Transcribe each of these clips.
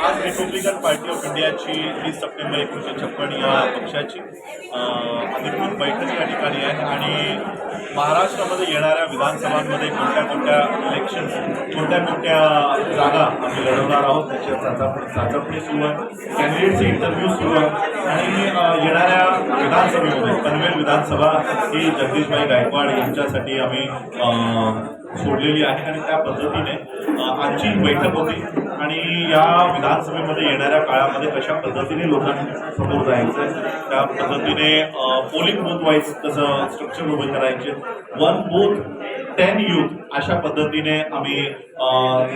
आज Republican party of इंडियाची तीस सप्टेंबर एकोणीसशे छप्पन या पक्षाची अधिकृत बैठक या ठिकाणी आहे आणि महाराष्ट्रामध्ये येणाऱ्या विधानसभांमध्ये कोणत्या कोणत्या इलेक्शन्स कोणत्या कोणत्या जागा आम्ही लढवणार आहोत त्याची चाचपणी चाचपणी सुरू आहे कॅन्डिडेटचे इंटरव्ह्यू सुरू आहे आणि येणाऱ्या विधानसभेमध्ये पनवेल विधानसभा ही जगदीशभाई गायकवाड यांच्यासाठी आम्ही सोडलेली आहे आणि त्या पद्धतीने आजची बैठक होती. आणि या विधानसभेमध्ये येणाऱ्या काळामध्ये कशा पद्धतीने लोकांसमोर जायचं त्या पद्धतीने पोलिंग बूथ वाईज कसं स्ट्रक्चर उभे करायचे वन बूथ टेन युथ अशा पद्धतीने आम्ही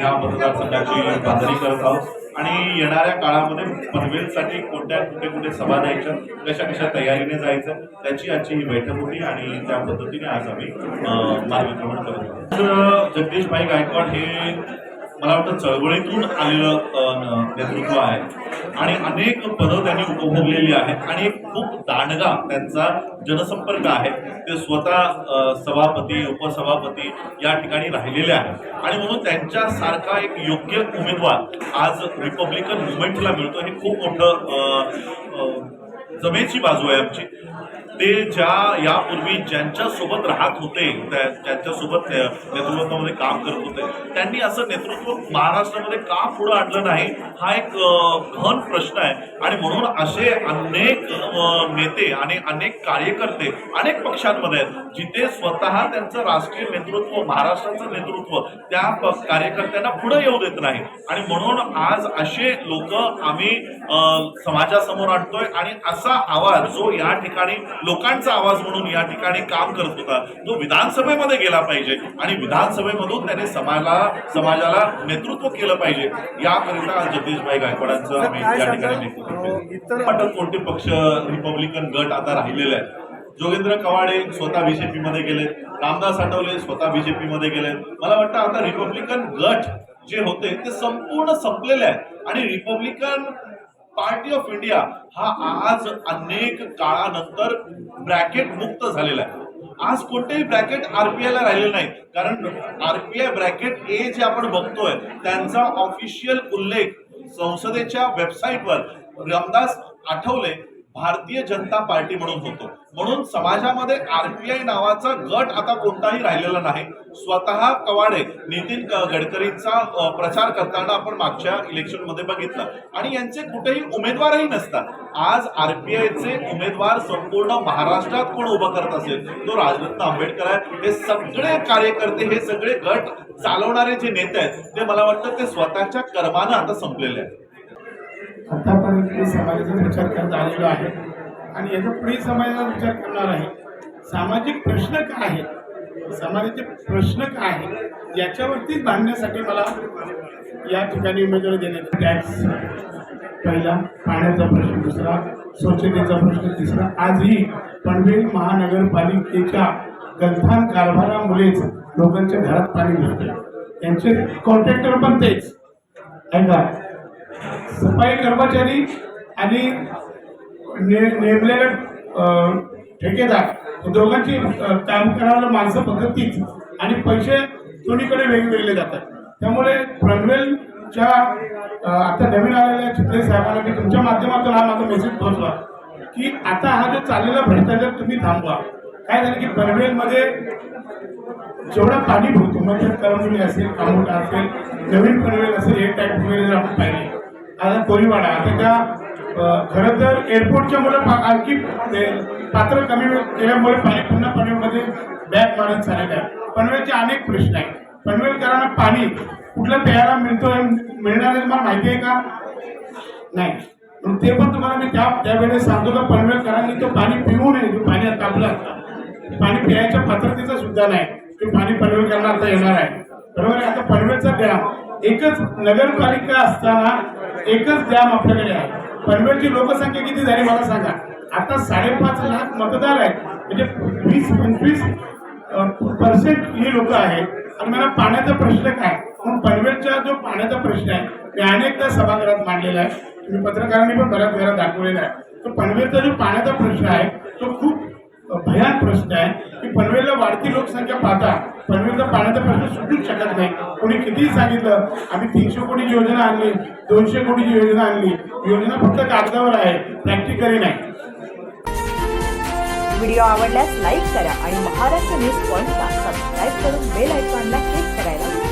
या मतदारसंघाची बांधणी करत आहोत. आणि येणाऱ्या काळामध्ये पनवेलसाठी कोणत्या कुठे कुठे सभा द्यायच्या कशा कशा तयारीने जायचं त्याची आजची ही बैठक होती आणि त्या पद्धतीने आज आम्ही मार्गक्रमण करत आहोत. जगदीश भाई गायकवाड हे मला वाटतं चळवळीतून आलेलं न- नेतृत्व आहे. आणि अनेक पदं त्यांनी उपभोगलेली आहेत. आणि खूप दांडगा त्यांचा जनसंपर्क आहे. ते स्वतः सभापती उपसभापती या ठिकाणी राहिलेले आहेत. आणि म्हणून त्यांच्यासारखा एक योग्य उमेदवार आज रिपब्लिकन मुवमेंटला मिळतो हे खूप मोठं जमेची बाजू आहे आमची. ते ज्या यापूर्वी ज्यांच्यासोबत राहत होते त्या ज्यांच्यासोबत नेतृत्वामध्ये काम करत होते त्यांनी असं नेतृत्व महाराष्ट्रामध्ये का पुढं आणलं नाही? हा एक घन प्रश्न आहे. आणि म्हणून असे अनेक नेते आणि अनेक कार्यकर्ते अनेक पक्षांमध्ये आहेत जिथे स्वतः त्यांचं राष्ट्रीय नेतृत्व महाराष्ट्राचं नेतृत्व त्या कार्यकर्त्यांना पुढे येऊ देत नाही. आणि म्हणून आज असे लोक आम्ही समाजासमोर आणतोय आणि असा आवाज जो या ठिकाणी लोकांचा आवाज म्हणून या ठिकाणी काम करत होता. तो विधानसभेमध्ये गेला पाहिजे आणि विधानसभेमधून त्याने समाजाला समाजाला नेतृत्व केलं पाहिजे. याकरिता जगदीशभाई गायकवाडांचं आम्ही या ठिकाणी नेतृत्व वाटत कोणते पक्ष रिपब्लिकन गट आता राहिलेले आहेत? जोगेंद्र कवाडे स्वतः बीजेपी मध्ये गेले. रामदास आठवले स्वतः बीजेपी मध्ये गेले. मला वाटतं आता रिपब्लिकन गट जे होते ते संपूर्ण संपलेले आहेत. आणि रिपब्लिकन पार्टी ऑफ इंडिया हा आज अनेक काळानंतर ब्रॅकेट मुक्त झालेला आहे. आज कोणतेही ब्रॅकेट आरपीआय ला राहिले नाही कारण आरपीआय ब्रॅकेट ए जे आपण बघतोय त्यांचा ऑफिशियल उल्लेख संसदेच्या वेबसाईटवर रामदास आठवले भारतीय जनता पार्टी म्हणून होतो. म्हणून समाजामध्ये आरपीआय नावाचा गट आता कोणताही राहिलेला नाही. स्वतः कवाडे नितीन गडकरींचा प्रचार करताना आपण मागच्या इलेक्शनमध्ये बघितलं. आणि यांचे कुठेही उमेदवारही नसतात. आज आरपीआयचे उमेदवार संपूर्ण महाराष्ट्रात कोण उभं करत असेल? तो राजरत्न आंबेडकर आहे हे सगळे कार्यकर्ते हे सगळे गट चालवणारे जे नेते आहेत ते मला वाटतं ते स्वतःच्या कर्मानं आता संपलेले आहेत. आतापर्यंत मी समाजाचा विचार करत आलेलो आहे. आणि याचा पुढे समाजाचा विचार करणार आहे. सामाजिक प्रश्न काय आहेत? समाजाचे प्रश्न काय आहेत? याच्यावरतीच बांधण्यासाठी मला या ठिकाणी उमेदवारी देण्यात टॅक्स पहिला पाण्याचा प्रश्न दुसरा स्वच्छतेचा प्रश्न तिसरा. आजही पनवेल महानगरपालिकेच्या गंथान कारभारामुळेच लोकांच्या घरात पाणी घुसते त्यांचे कॉन्ट्रॅक्टर पण तेच. ऐका सफाई कर्मचारी आणि ने नेमलेले ठेकेदार दोघांची काम करायला माणसं पद्धतीच आणि पैसे दोन्हीकडे वेगवेगळे जातात. त्यामुळे पनवेलच्या आता नवीन आलेल्या चित्रे साहेबांना मी तुमच्या माध्यमातून हा माझा मेसेज पोहोचला की आता हा जो चाललेला भ्रष्टाचार तुम्ही थांबवा. काय झालं की पनवेलमध्ये जेवढा पाणी भरतो म्हणजे कळमनुरी असेल कामोटा असेल नवीन पनवेल असेल हे टाईप वगैरे जर आपण पाहिले आता कोरीवाडा आता त्या खरं तर एअरपोर्टच्या मुलं आणखी पात्र कमी केल्यामुळे पाणी पुन्हा पनवेलमध्ये बॅग मारत चालत आहे. पनवेलचे अनेक प्रश्न आहेत. पनवेलकरांना पाणी कुठलं प्यायला मिळतो मिळणार तुम्हाला मला माहिती आहे का? नाही. ते पण तुम्हाला मी त्या त्यावेळेस सांगतो का पनवेलकरांनी तो पाणी पिऊ नये तो पाणी आता आपलं असतं पाणी पिण्याच्या पात्रतेचा सुद्धा नाही. ते पाणी पनवेलकरांना आता येणार आहे. बरोबर आहे? आता पनवेलचा डॅम एकच नगरपालिका असताना एकच डॅम आपल्याकडे आहे. पनवेलची लोकसंख्या किती झाली मला सांगा. आता साडेपाच लाख मतदार आहेत. म्हणजे वीस पंचवीस पर्सेंट ही लोक आहेत. आणि मला पाण्याचा प्रश्न काय? म्हणून पनवेलचा जो पाण्याचा प्रश्न आहे मी अनेकदा सभागृहात मांडलेला आहे. तुम्ही पत्रकारांनी पण बऱ्याच घरात दाखवलेला आहे. तो पनवेलचा जो पाण्याचा प्रश्न आहे तो खूप भयान प्रश्न आहे. की पनवेलला वाढती लोकसंख्या पाहता पनवेलचा पाण्याचा प्रश्न सुटूच शकत नाही. कोणी कितीही सांगितलं आम्ही तीनशे कोटीची योजना आणली दोनशे कोटीची योजना आणली. योजना फक्त कागदावर आहे प्रॅक्टिकली नाही. व्हिडिओ आवडल्यास लाईक करा आणि महाराष्ट्र न्यूज पॉइंटला सबस्क्राईब करून बेल आयकॉनला क्लिक करायला